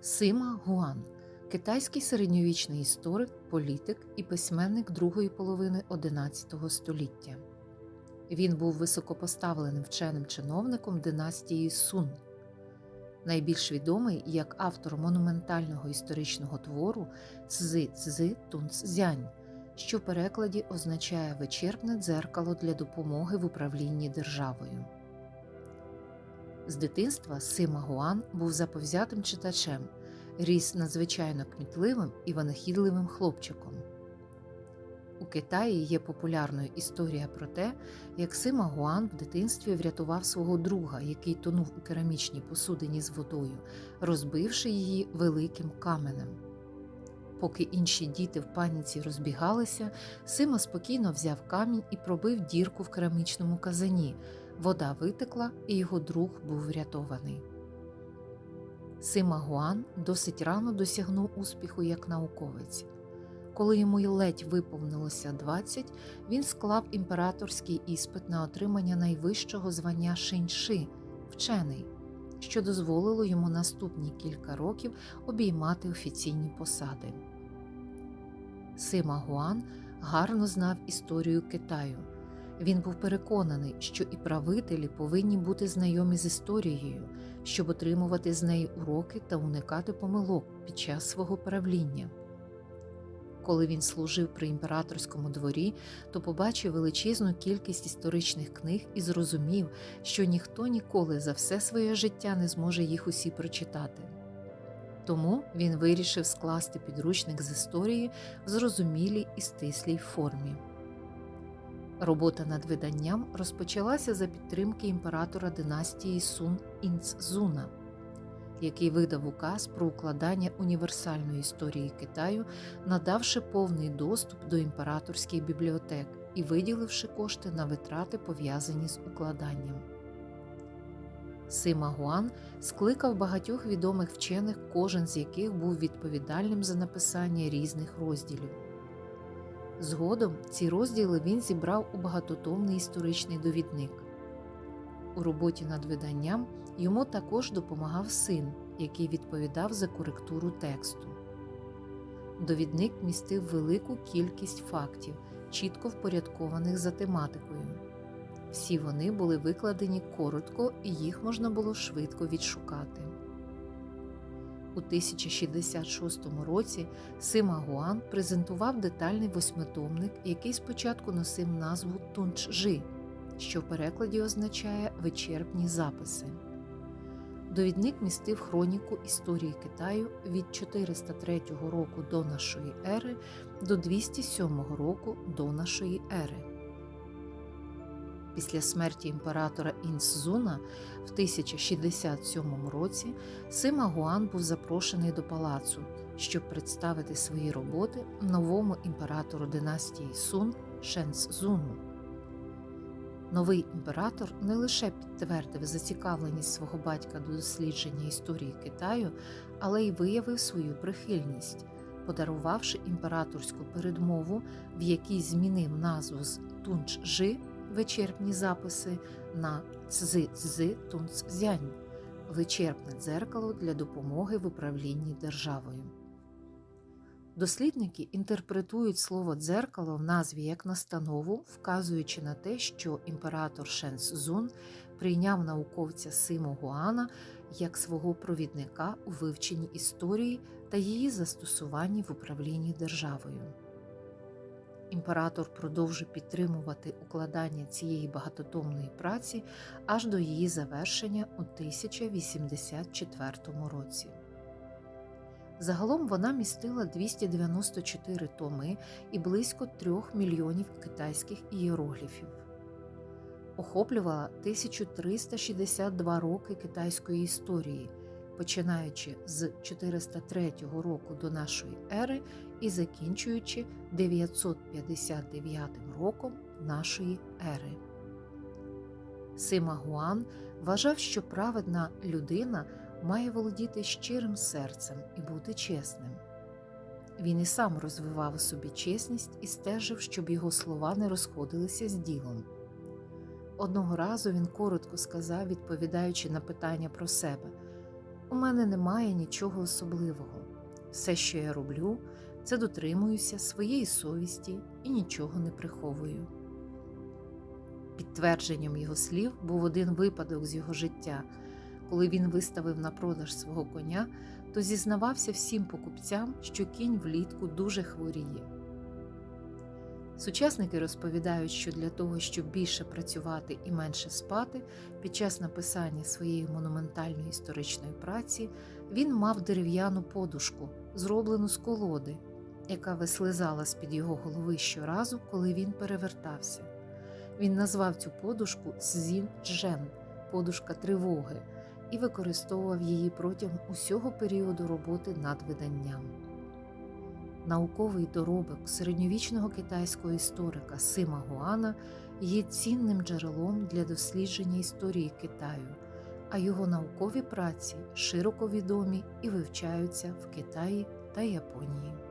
Сима Гуан китайський середньовічний історик, політик і письменник другої половини XI століття. Він був високопоставленим вченим чиновником династії Сун. Найбільш відомий як автор монументального історичного твору Цзи Цзи Тунцзянь, що в перекладі означає вичерпне дзеркало для допомоги в управлінні державою. З дитинства Сима Гуан був заповзятим читачем, ріс надзвичайно кмітливим і винахідливим хлопчиком. У Китаї є популярною історія про те, як Сима Гуан в дитинстві врятував свого друга, який тонув у керамічній посудині з водою, розбивши її великим каменем. Поки інші діти в паніці розбігалися, Сима спокійно взяв камінь і пробив дірку в керамічному казані. Вода витекла, і його друг був врятований. Сима Гуан досить рано досягнув успіху як науковець. Коли йому й ледь виповнилося 20, він склав імператорський іспит на отримання найвищого звання Шеньши вчений, що дозволило йому наступні кілька років обіймати офіційні посади. Сима Гуан гарно знав історію Китаю. Він був переконаний, що і правителі повинні бути знайомі з історією, щоб отримувати з неї уроки та уникати помилок під час свого правління. Коли він служив при імператорському дворі, то побачив величезну кількість історичних книг і зрозумів, що ніхто ніколи за все своє життя не зможе їх усі прочитати. Тому він вирішив скласти підручник з історії в зрозумілій і стислій формі. Робота над виданням розпочалася за підтримки імператора династії Сун Інцзуна, який видав указ про укладання універсальної історії Китаю, надавши повний доступ до імператорських бібліотек і виділивши кошти на витрати, пов'язані з укладанням. Сима Гуан скликав багатьох відомих вчених, кожен з яких був відповідальним за написання різних розділів. Згодом ці розділи він зібрав у багатотомний історичний довідник. У роботі над виданням йому також допомагав син, який відповідав за коректуру тексту. Довідник містив велику кількість фактів, чітко впорядкованих за тематикою. Всі вони були викладені коротко і їх можна було швидко відшукати. У 1066 році Сима Гуан презентував детальний восьмитомник, який спочатку носив назву Тунчжи, що в перекладі означає вичерпні записи. Довідник містив хроніку історії Китаю від 403 року до нашої ери до 207 року до нашої ери. Після смерті імператора Інцзуна в 1067 році Сима Гуан був запрошений до палацу, щоб представити свої роботи новому імператору династії Сун Шенцзуну. Новий імператор не лише підтвердив зацікавленість свого батька до дослідження історії Китаю, але й виявив свою прихильність, подарувавши імператорську передмову, в якій змінив назву з Тунчжи вичерпні записи на Цзи Цзи Тунцзянь вичерпне дзеркало для допомоги в управлінні державою. Дослідники інтерпретують слово дзеркало в назві як настанову, вказуючи на те, що імператор Шенцзун прийняв науковця Симу Гуана як свого провідника у вивченні історії та її застосуванні в управлінні державою. Імператор продовжив підтримувати укладання цієї багатотомної праці аж до її завершення у 1084 році. Загалом вона містила 294 томи і близько 3 мільйонів китайських ієрогліфів, охоплювала 1362 роки китайської історії, починаючи з 403 року до нашої ери і закінчуючи 959 роком нашої ери. Сима Гуан вважав, що праведна людина має володіти щирим серцем і бути чесним. Він і сам розвивав у собі чесність і стежив, щоб його слова не розходилися з ділом. Одного разу він коротко сказав, відповідаючи на питання про себе у мене немає нічого особливого. Все, що я роблю, це дотримуюся своєї совісті і нічого не приховую. Підтвердженням його слів був один випадок з його життя, коли він виставив на продаж свого коня, то зізнавався всім покупцям, що кінь влітку дуже хворіє. Сучасники розповідають, що для того, щоб більше працювати і менше спати, під час написання своєї монументальної історичної праці він мав дерев'яну подушку, зроблену з колоди, яка вислизала з-під його голови щоразу, коли він перевертався. Він назвав цю подушку Цзін Джен подушка тривоги і використовував її протягом усього періоду роботи над виданням. Науковий доробок середньовічного китайського історика Сима Гуана є цінним джерелом для дослідження історії Китаю, а його наукові праці широко відомі і вивчаються в Китаї та Японії.